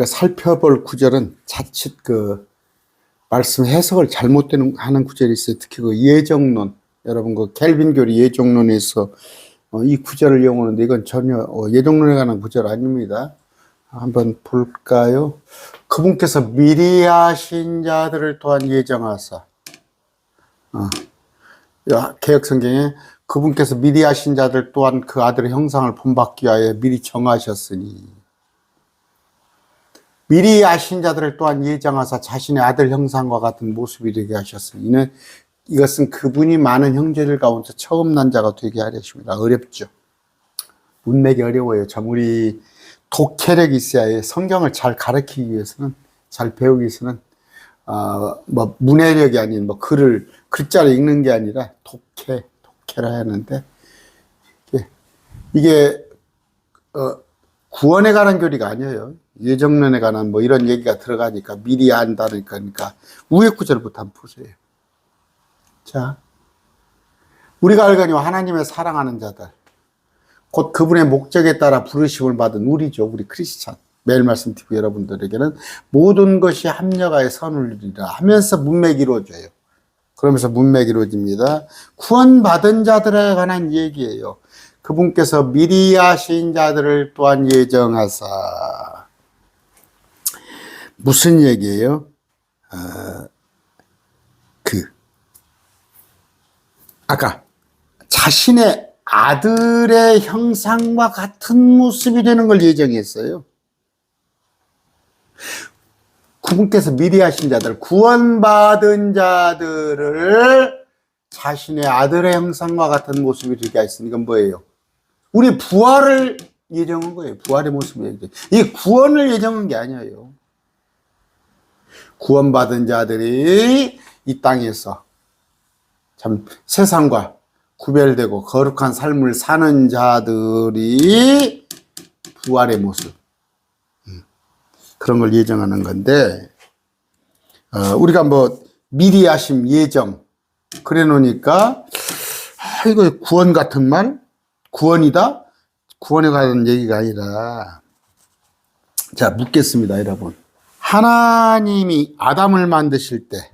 우리가 살펴볼 구절은 자칫 그 말씀 해석을 잘못되는 하는 구절이 있어요. 특히 그 예정론 여러분 그 켈빈 교리 예정론에서 어, 이 구절을 이용하는데 이건 전혀 어, 예정론에 관한 구절 아닙니다. 한번 볼까요? 그분께서 미리 하신 자들을 또한 예정하사 어, 야, 개혁 성경에 그분께서 미리 하신 자들 또한 그 아들의 형상을 본받기 위하여 미리 정하셨으니 미리 아신 자들을 또한 예정하사 자신의 아들 형상과 같은 모습이 되게 하셨으니 이는 이것은 그분이 많은 형제들 가운데 처음 난 자가 되게 하려십니다. 어렵죠. 문맥이 어려워요. 참 우리 독해력이 있어야. 성경을 잘 가르치기 위해서는 잘 배우기 위해서는 어, 뭐 문해력이 아닌 뭐 글을 글자를 읽는 게 아니라 독해 독해라 하는데 이게, 이게 어, 구원에 관한 교리가 아니에요. 예정론에 관한 뭐 이런 얘기가 들어가니까 미리 안다니까 그러니까 우회 구절부터 한번 보세요. 자, 우리가 알거니와 하나님의 사랑하는 자들, 곧 그분의 목적에 따라 부르심을 받은 우리죠, 우리 크리스찬. 매일 말씀 TV 여러분들에게는 모든 것이 합력하여 선을 이루리라 하면서 문맥이 이루어져요. 그러면서 문맥이 이루어집니다. 구원받은 자들에 관한 얘기예요. 그분께서 미리 하신 자들을 또한 예정하사. 무슨 얘기예요? 어, 그, 아까 자신의 아들의 형상과 같은 모습이 되는 걸 예정했어요. 그분께서 미리 하신 자들, 구원받은 자들을 자신의 아들의 형상과 같은 모습이 되게 하셨으니 이건 뭐예요? 우리 부활을 예정한 거예요. 부활의 모습을 예정. 이 구원을 예정한 게 아니에요. 구원받은 자들이 이 땅에서 참 세상과 구별되고 거룩한 삶을 사는 자들이 부활의 모습. 음, 그런 걸 예정하는 건데 어, 우리가 뭐 미리 하심 예정 그래 놓으니까 아, 이거 구원 같은 말? 구원이다? 구원에 관한 얘기가 아니라. 자 묻겠습니다 여러분 하나님이 아담을 만드실 때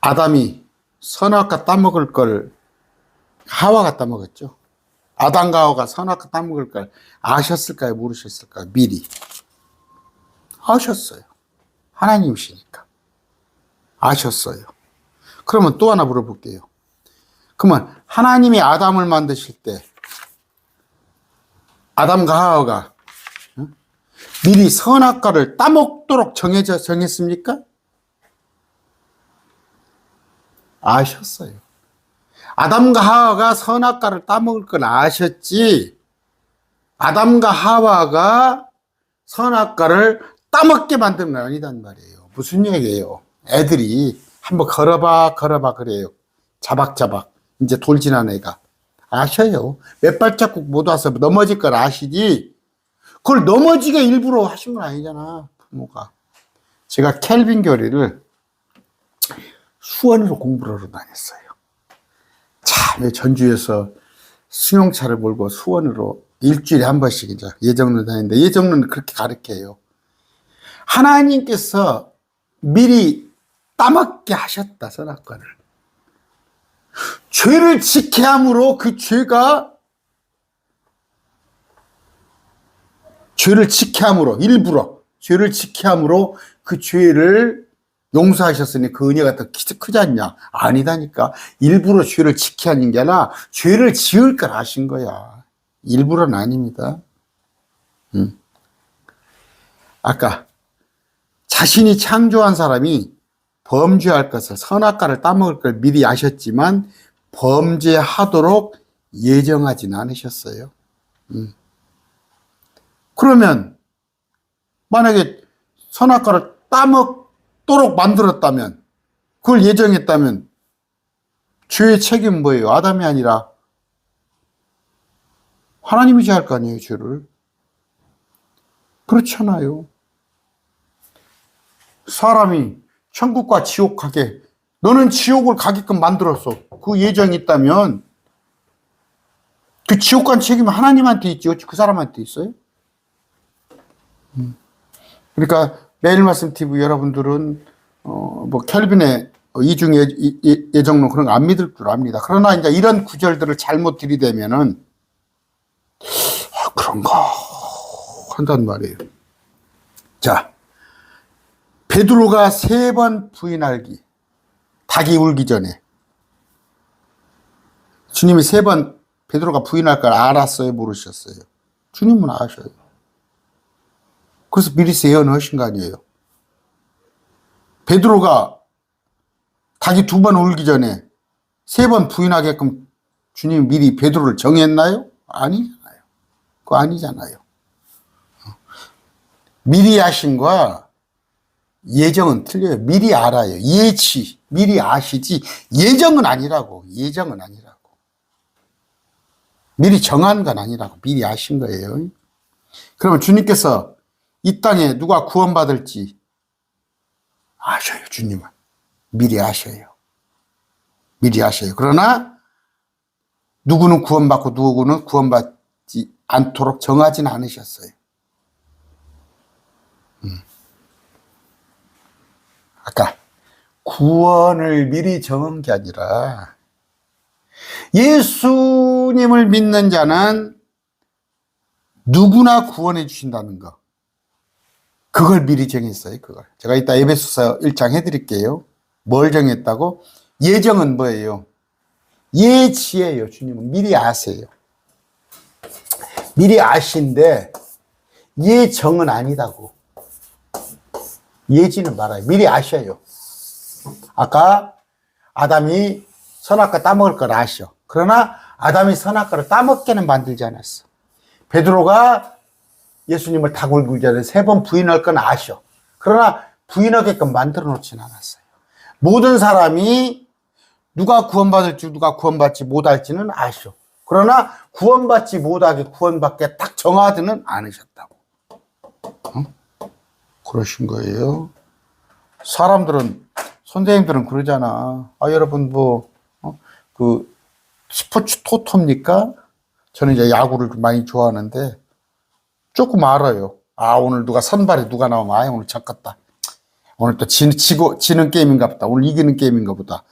아담이 선악과 따먹을 걸 하와가 따먹었죠. 아담과 하와가 선악과 따먹을 걸 아셨을까요? 모르셨을까요? 미리. 아셨어요. 하나님이시니까. 아셨어요. 그러면 또 하나 물어볼게요. 그러면 하나님이 아담을 만드실 때 아담과 하와가 미리 선악과를 따먹도록 정해져 정했습니까? 아셨어요. 아담과 하와가 선악과를 따먹을 걸 아셨지. 아담과 하와가 선악과를 따먹게 만든 건 아니단 말이에요. 무슨 얘기예요? 애들이 한번 걸어봐, 걸어봐 그래요. 자박자박. 이제 돌진한 애가. 아셔요. 몇 발자국 못 와서 넘어질 걸 아시지. 그걸 넘어지게 일부러 하신 건 아니잖아. 부모가. 제가 켈빈 교리를 수원으로 공부를 하러 다녔어요. 참, 전주에서 승용차를 몰고 수원으로 일주일에 한 번씩 이제 예정론 다니는데 예정론은 그렇게 가르쳐요. 하나님께서 미리 따먹게 하셨다, 선악과를. 죄를 지게 함으로 그 죄가 죄를 지게 함으로 일부러 죄를 지게 함으로 그 죄를 용서하셨으니 그 은혜가 더 키- 크지 않냐? 아니다니까. 일부러 죄를 지키 하는 게 아니라 죄를 지을 걸 아신 거야. 일부러는 아닙니다. 음. 아까 자신이 창조한 사람이 범죄할 것을 선악과를 따먹을 걸 미리 아셨지만 범죄하도록 예정하진 않으셨어요. 음. 그러면 만약에 선악과를 따먹도록 만들었다면 그걸 예정했다면 죄의 책임은 뭐예요? 아담이 아니라 하나님이 지할 거 아니에요, 죄를. 그렇잖아요. 사람이 천국과 지옥 가게 너는 지옥을 가게끔 만들었어. 그 예정이 있다면 그 지옥 간 책임은 하나님한테 있지 그 사람한테 있어요? 음. 그러니까 매일 말씀 TV 여러분들은 어 뭐 켈빈의 이중 예, 예- 예정론 그런 거 안 믿을 줄 압니다. 그러나 이제 이런 구절들을 잘못 들이대면은 아, 그런가 한단 말이에요. 자, 베드로가 세 번 부인하기, 닭이 울기 전에 주님이 세 번 베드로가 부인할 걸 알았어요, 모르셨어요? 주님은 아셔요. 그래서 미리 예언하신 거 아니에요. 베드로가 닭이 두 번 울기 전에 세 번 부인하게끔 주님이 미리 베드로를 정했나요? 아니잖아요. 그거 아니잖아요. 미리 하신 거와 예정은 틀려요. 미리 알아요. 예치. 미리 아시지. 예정은 아니라고. 예정은 아니라고. 미리 정한 건 아니라고. 미리 아신 거예요. 그러면 주님께서 이 땅에 누가 구원받을지 아셔요. 주님은. 미리 아셔요. 미리 아셔요. 그러나 누구는 구원받고 누구는 구원받지 않도록 정하지는 않으셨어요. 아까 구원을 미리 정한 게 아니라 예수님을 믿는 자는 누구나 구원해 주신다는 거. 그걸 미리 정했어요, 그걸. 제가 이따 에베소서 1장 해드릴게요. 뭘 정했다고? 예정은 뭐예요? 예지예요, 주님은. 미리 아세요. 미리 아신데, 예정은 아니다고. 예지는 말아요. 미리 아셔요. 아까 아담이 선악과 따먹을 걸 아셔. 그러나 아담이 선악과를 따먹게는 만들지 않았어. 베드로가 예수님을 전에 세번 부인할 건 아셔. 그러나 부인하게끔 만들어 놓진 않았어요. 모든 사람이 누가 구원받을지 누가 구원받지 못할지는 아셔. 그러나 구원받지 못하게 구원받게 딱 정하지는 않으셨다고. 그러신 거예요. 사람들은 선생님들은 그러잖아. 아 여러분 뭐그 스포츠 토토입니까? 저는 이제 야구를 많이 좋아하는데 조금 알아요. 아 오늘 누가 선발에 누가 나오면 아 오늘 졌겠다. 오늘 또 지, 지고 지는 게임인가 보다. 오늘 이기는 게임인가 보다.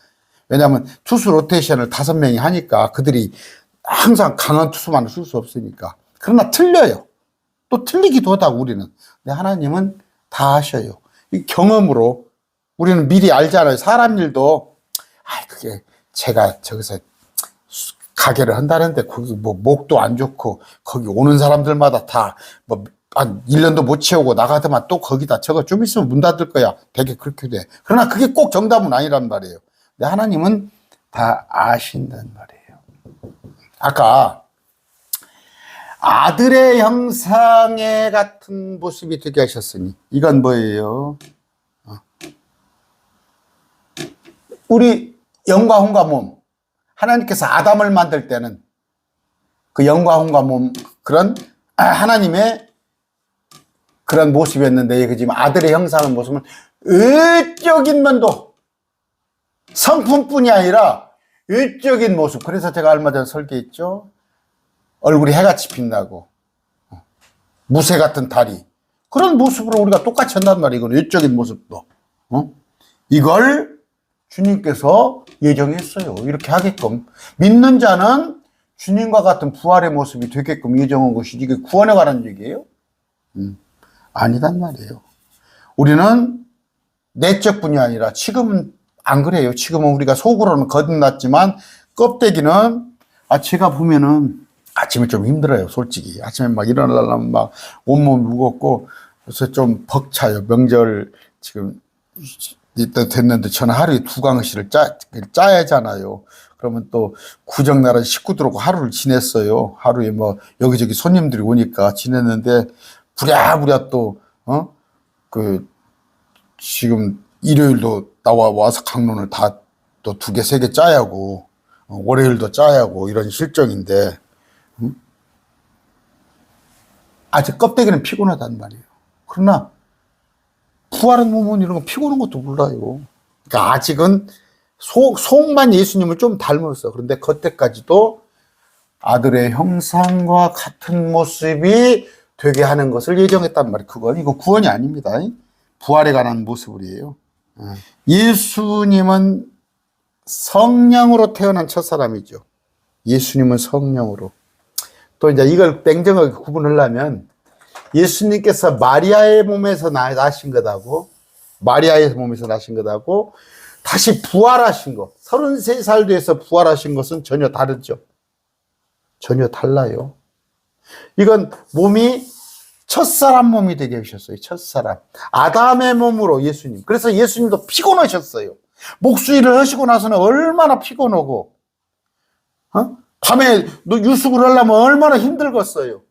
왜냐하면 투수 로테이션을 다섯 명이 하니까 그들이 항상 강한 투수만을 쓸 수 없으니까. 그러나 틀려요. 또 틀리기도 하다고 우리는. 근데 하나님은 다 하셔요. 이 경험으로 우리는 미리 알잖아요. 사람 일도 아 그게 제가 저기서 가게를 한다는데 거기 뭐 목도 안 좋고 거기 오는 사람들마다 다뭐 한 1년도 못 채우고 나가더만 또 거기다 저거 좀 있으면 문 닫을 거야. 되게 그렇게 돼. 그러나 그게 꼭 정답은 아니란 말이에요. 근데 하나님은 다 아신단 말이에요. 아까 아들의 형상에 같은 모습이 되게 하셨으니 이건 뭐예요? 어. 우리 영과 혼과 몸 하나님께서 아담을 만들 때는 그 영과 혼과 몸 그런 하나님의 그런 모습이었는데 그 지금 아들의 형상의 모습은 의적인 면도 성품뿐이 아니라 의적인 모습. 그래서 제가 얼마 전에 설계했죠. 얼굴이 해같이 빛나고. 어, 무쇠 같은 다리. 그런 모습으로 우리가 똑같이 한단 말이에요. 이건 외적인 모습도. 어? 이걸 주님께서 예정했어요. 이렇게 하게끔 믿는 자는 주님과 같은 부활의 모습이 되게끔 예정한 것이지 이게 구원에 관한 얘기예요? 음, 아니단 말이에요. 우리는 내적뿐이 아니라 지금은 안 그래요. 지금은 우리가 속으로는 거듭났지만 껍데기는 아 제가 보면은 아침에 좀 힘들어요, 솔직히. 아침에 막 일어나려면 막 온몸 무겁고, 그래서 좀 벅차요. 명절 지금 됐는데 저는 하루에 두 강의실을 짜, 짜야 하잖아요. 그러면 또 구정나라 식구들하고 하루를 지냈어요. 하루에 뭐 여기저기 손님들이 오니까 지냈는데 부랴부랴 또, 어? 그, 지금 일요일도 나와 와서 강론을 다 또 두 개, 세 개 짜야 하고, 어, 월요일도 짜야 하고 이런 실정인데, 아직 껍데기는 피곤하단 말이에요. 그러나 부활한 몸은 이런 거 피곤한 것도 몰라요. 그러니까 아직은 속, 속만 예수님을 좀 닮았어. 그런데 겉에까지도 아들의 형상과 같은 모습이 되게 하는 것을 예정했단 말이에요. 그건 이거 구원이 아닙니다. 부활에 관한 모습이에요. 예. 예수님은 성령으로 태어난 첫 사람이죠. 예수님은 성령으로. 또 이제 이걸 냉정하게 구분하려면 예수님께서 마리아의 몸에서 나- 나신 것하고 마리아의 몸에서 나신 것하고 다시 부활하신 것, 33살 돼서 부활하신 것은 전혀 다르죠. 전혀 달라요. 이건 몸이 첫사람 몸이 되게 하셨어요. 첫사람. 아담의 몸으로 예수님. 그래서 예수님도 피곤하셨어요. 목수일을 하시고 나서는 얼마나 피곤하고, 어? 밤에 너 유숙을 하려면 얼마나 힘들겠어요.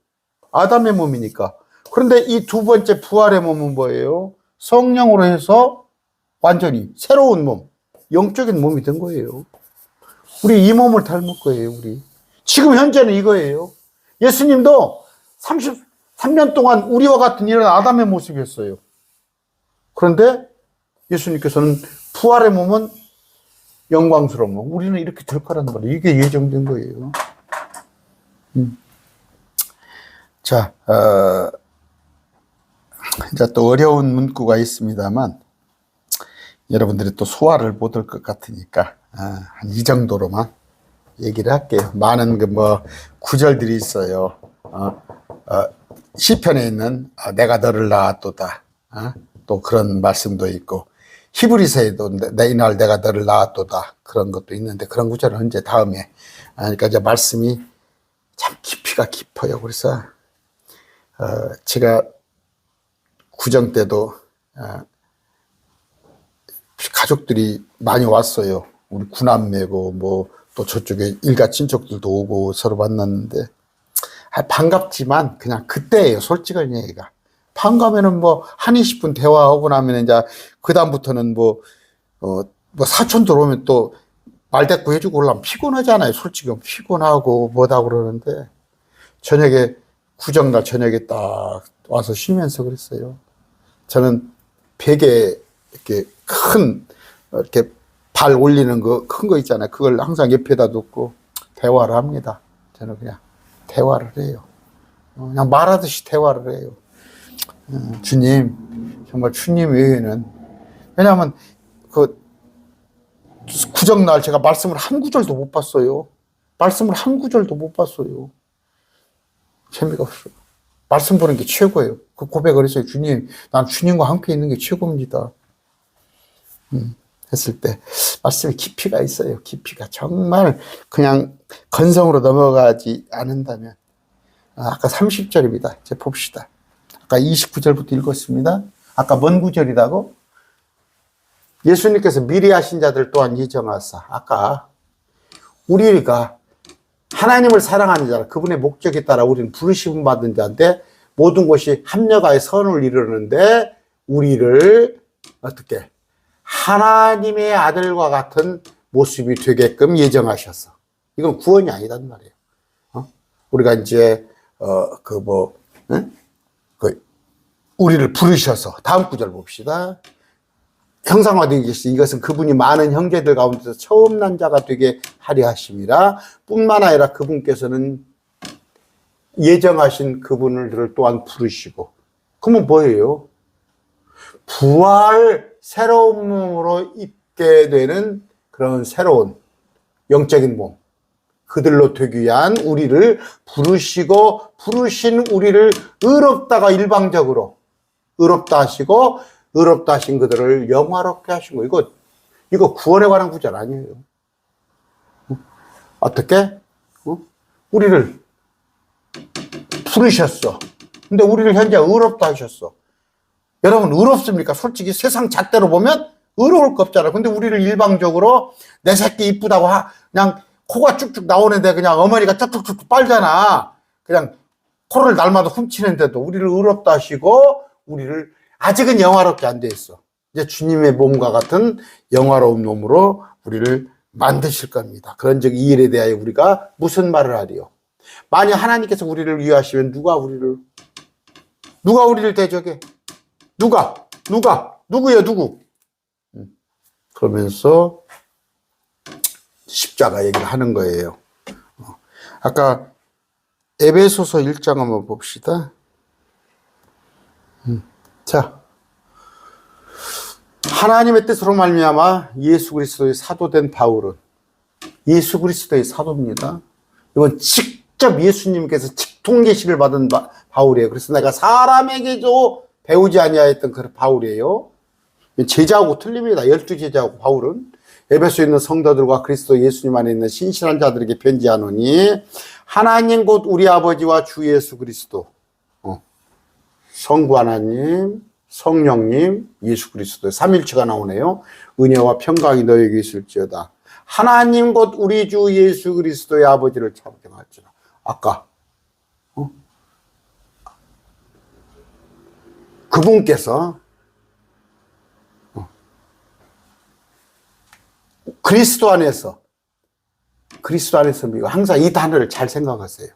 아담의 몸이니까. 그런데 이 두 번째 부활의 몸은 뭐예요? 성령으로 해서 완전히 새로운 몸, 영적인 몸이 된 거예요. 우리 이 몸을 닮을 거예요, 우리. 지금 현재는 이거예요. 예수님도 33년 동안 우리와 같은 이런 아담의 모습이었어요. 그런데 예수님께서는 부활의 몸은 영광스러운 몸. 우리는 이렇게 될 거란 말이에요. 이게 예정된 거예요. 음. 자, 어, 이제 또 어려운 문구가 있습니다만, 여러분들이 또 소화를 못 할 것 같으니까, 아, 한이 정도로만 얘기를 할게요. 많은 그 뭐 구절들이 있어요. 어, 어, 시편에 있는 어, 내가 너를 낳았도다. 어? 또 그런 말씀도 있고 히브리서에도 내- 내 이날 내가 너를 낳았도다 그런 것도 있는데 그런 구절은 언제 다음에 아, 그러니까 이제 말씀이 참 깊이가 깊어요. 그래서 어, 제가 구정 때도 어, 가족들이 많이 왔어요. 우리 구남매고 뭐 또 저쪽에 일가 친척들도 오고 서로 만났는데 아, 반갑지만 그냥 그때예요. 솔직한 얘기가. 반가면은 뭐 한 20분 대화하고 나면 이제 그 다음부터는 뭐 어, 뭐 사촌 들어오면 또 말대꾸 해주고 올라면 피곤하잖아요. 솔직히 피곤하고 뭐다 그러는데 저녁에 구정날 저녁에 딱 와서 쉬면서 그랬어요. 저는 베개 이렇게 큰 이렇게 발 올리는 거큰거 있잖아요. 그걸 항상 옆에다 놓고 대화를 합니다. 저는 그냥 대화를 해요. 어, 그냥 말하듯이 대화를 해요. 어, 주님, 정말 주님 외에는 왜냐하면 그 구정 날 제가 말씀을 한 구절도 못 봤어요. 말씀을 한 구절도 못 봤어요. 재미가 없어요. 말씀 보는 게 최고예요. 그 고백을 했어요. 주님, 난 주님과 함께 있는 게 최고입니다. 음, 했을 때 말씀에 깊이가 있어요. 깊이가 정말 그냥 건성으로 넘어가지 않는다면 아, 아까 30절입니다. 이제 봅시다. 아까 29절부터 읽었습니다. 아까 먼 구절이라고 예수님께서 미리 하신 자들 또한 예정하사 아까 우리가 하나님을 사랑하는 자, 그분의 목적에 따라 우리는 부르심 받은 자인데 모든 것이 합력하여 선을 이루는데 우리를 어떻게 하나님의 아들과 같은 모습이 되게끔 예정하셔서 이건 구원이 아니단 말이에요. 어? 우리가 이제 어 그 뭐 그 우리를 부르셔서 다음 구절 봅시다. 형상화되기 계시 이것은 그분이 많은 형제들 가운데서 처음 난 자가 되게 하려 하심이라 뿐만 아니라 그분께서는 예정하신 그분을 또한 부르시고. 그러면 뭐예요? 부활 새로운 몸으로 입게 되는 그런 새로운 영적인 몸. 그들로 되기 위한 우리를 부르시고 부르신 우리를 의롭다가 일방적으로 의롭다 하시고 의롭다 하신 그들을 영화롭게 하신 거 이거 이거 구원에 관한 구절 아니에요. 어? 어떻게? 어? 우리를 부르셨어. 근데 우리를 현재 의롭다 하셨어. 여러분 의롭습니까? 솔직히 세상 잣대로 보면 의로울 거 없잖아. 근데 우리를 일방적으로 내 새끼 이쁘다고 하, 그냥 코가 쭉쭉 나오는데 그냥 어머니가 쭉쭉쭉 빨잖아. 그냥 코를 날마다 훔치는데도 우리를 의롭다 하시고 우리를 아직은 영화롭게 안 돼 있어. 이제 주님의 몸과 같은 영화로운 몸으로 우리를 만드실 겁니다. 그런 즉 이 일에 대하여 우리가 무슨 말을 하리요? 만약 하나님께서 우리를 위하시면 누가 우리를 누가 우리를 대적해? 누가? 누가? 누구야, 누구? 음, 그러면서 십자가 얘기를 하는 거예요. 어, 아까 에베소서 1장 한번 봅시다. 음, 자, 하나님의 뜻으로 말미암아 예수 그리스도의 사도된 바울은 예수 그리스도의 사도입니다. 이건 직접 예수님께서 직통 계시를 받은 바, 바울이에요. 그래서 내가 사람에게도 배우지 아니하였던 그 바울이에요. 제자하고 틀립니다. 열두 제자하고 바울은 에베소에 있는 성도들과 그리스도 예수님 안에 있는 신실한 자들에게 편지하노니 하나님 곧 우리 아버지와 주 예수 그리스도 어, 성부 하나님 성령님 예수 그리스도 삼일체가 나오네요. 은혜와 평강이 너에게 있을지어다. 하나님 곧 우리 주 예수 그리스도의 아버지를 참경할지라. 아까 어? 그분께서 그리스도 안에서 그리스도 안에서 믿고 항상 이 단어를 잘 생각하세요.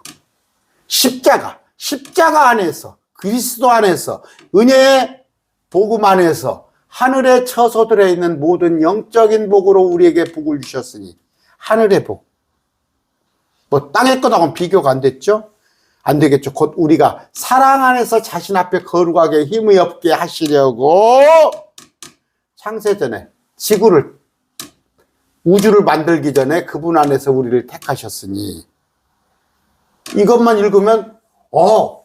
십자가, 십자가 안에서 그리스도 안에서 은혜의 복음 안에서 하늘에 처소들에 있는 모든 영적인 복으로 우리에게 복을 주셨으니 하늘의 복. 뭐 땅의 것하고는 비교가 안 됐죠? 안 되겠죠. 곧 우리가 사랑 안에서 자신 앞에 거룩하게 힘이 없게 하시려고 창세 전에 지구를 우주를 만들기 전에 그분 안에서 우리를 택하셨으니 이것만 읽으면 어,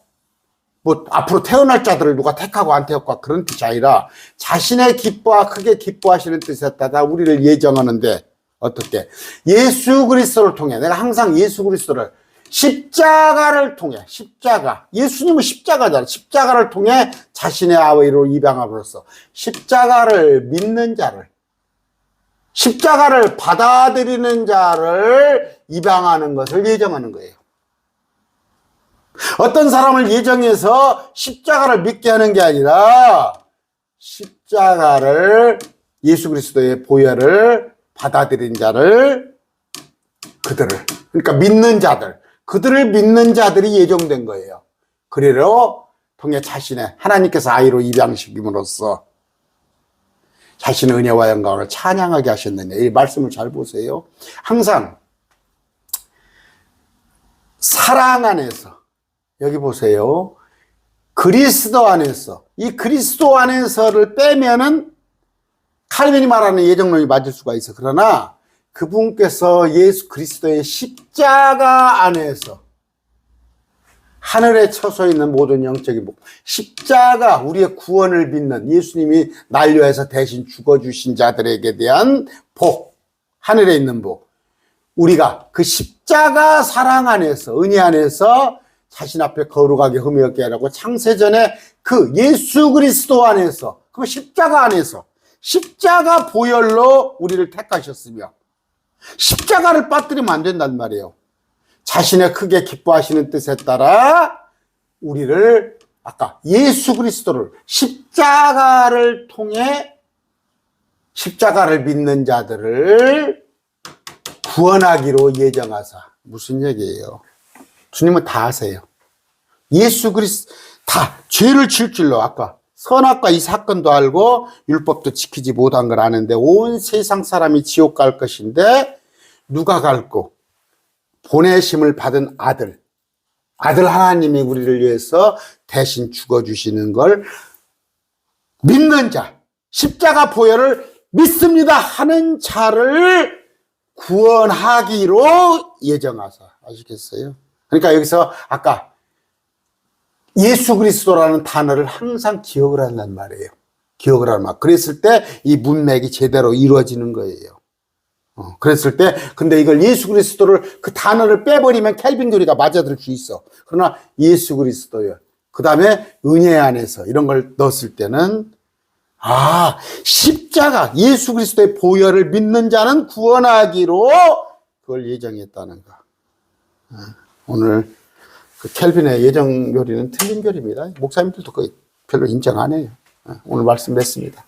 뭐 앞으로 태어날 자들을 누가 택하고 안 택하고 그런 뜻이 아니라 자신의 기뻐와 크게 기뻐하시는 뜻에 따라 우리를 예정하는데 어떻게 예수 그리스도를 통해 내가 항상 예수 그리스도를 십자가를 통해 십자가 예수님은 십자가잖아 십자가를 통해 자신의 아버지로 입양함으로써 십자가를 믿는 자를 십자가를 받아들이는 자를 입양하는 것을 예정하는 거예요. 어떤 사람을 예정해서 십자가를 믿게 하는 게 아니라 십자가를 예수 그리스도의 보혈을 받아들인 자를 그들을 그러니까 믿는 자들 그들을 믿는 자들이 예정된 거예요. 그래로 통해 자신의 하나님께서 아이로 입양시킴으로써 자신의 은혜와 영광을 찬양하게 하셨느냐. 이 말씀을 잘 보세요. 항상 사랑 안에서 여기 보세요. 그리스도 안에서 이 그리스도 안에서를 빼면은 칼빈이 말하는 예정론이 맞을 수가 있어. 그러나 그분께서 예수 그리스도의 십자가 안에서 하늘에 처서 있는 모든 영적인 복, 십자가 우리의 구원을 믿는 예수님이 난료해서 대신 죽어주신 자들에게 대한 복, 하늘에 있는 복. 우리가 그 십자가 사랑 안에서, 은혜 안에서 자신 앞에 거룩하게 흠이 없게 하라고 창세전에 그 예수 그리스도 안에서, 그 십자가 안에서, 십자가 보혈로 우리를 택하셨으며, 십자가를 빠뜨리면 안 된단 말이에요. 자신의 크게 기뻐하시는 뜻에 따라 우리를 아까 예수 그리스도를 십자가를 통해 십자가를 믿는 자들을 구원하기로 예정하사 무슨 얘기예요? 주님은 다 아세요. 예수 그리스도 다 죄를 질 줄로 아까 선악과 이 사건도 알고 율법도 지키지 못한 걸 아는데 온 세상 사람이 지옥 갈 것인데 누가 갈고 보내심을 받은 아들, 아들 하나님이 우리를 위해서 대신 죽어주시는 걸 믿는 자, 십자가 보혈을 믿습니다 하는 자를 구원하기로 예정하사. 아시겠어요? 그러니까 여기서 아까 예수 그리스도라는 단어를 항상 기억을 한단 말이에요. 기억을 하는 말. 그랬을 때 이 문맥이 제대로 이루어지는 거예요. 어, 그랬을 때, 근데 이걸 예수 그리스도를 그 단어를 빼버리면 켈빈 교리가 맞아들 수 있어. 그러나 예수 그리스도요. 그 다음에 은혜 안에서 이런 걸 넣었을 때는, 아, 십자가, 예수 그리스도의 보혈을 믿는 자는 구원하기로 그걸 예정했다는 거. 어, 오늘 그 켈빈의 예정 교리는 틀린 교리입니다. 목사님들도 거의 별로 인정 안 해요. 어, 오늘 말씀 맺습니다.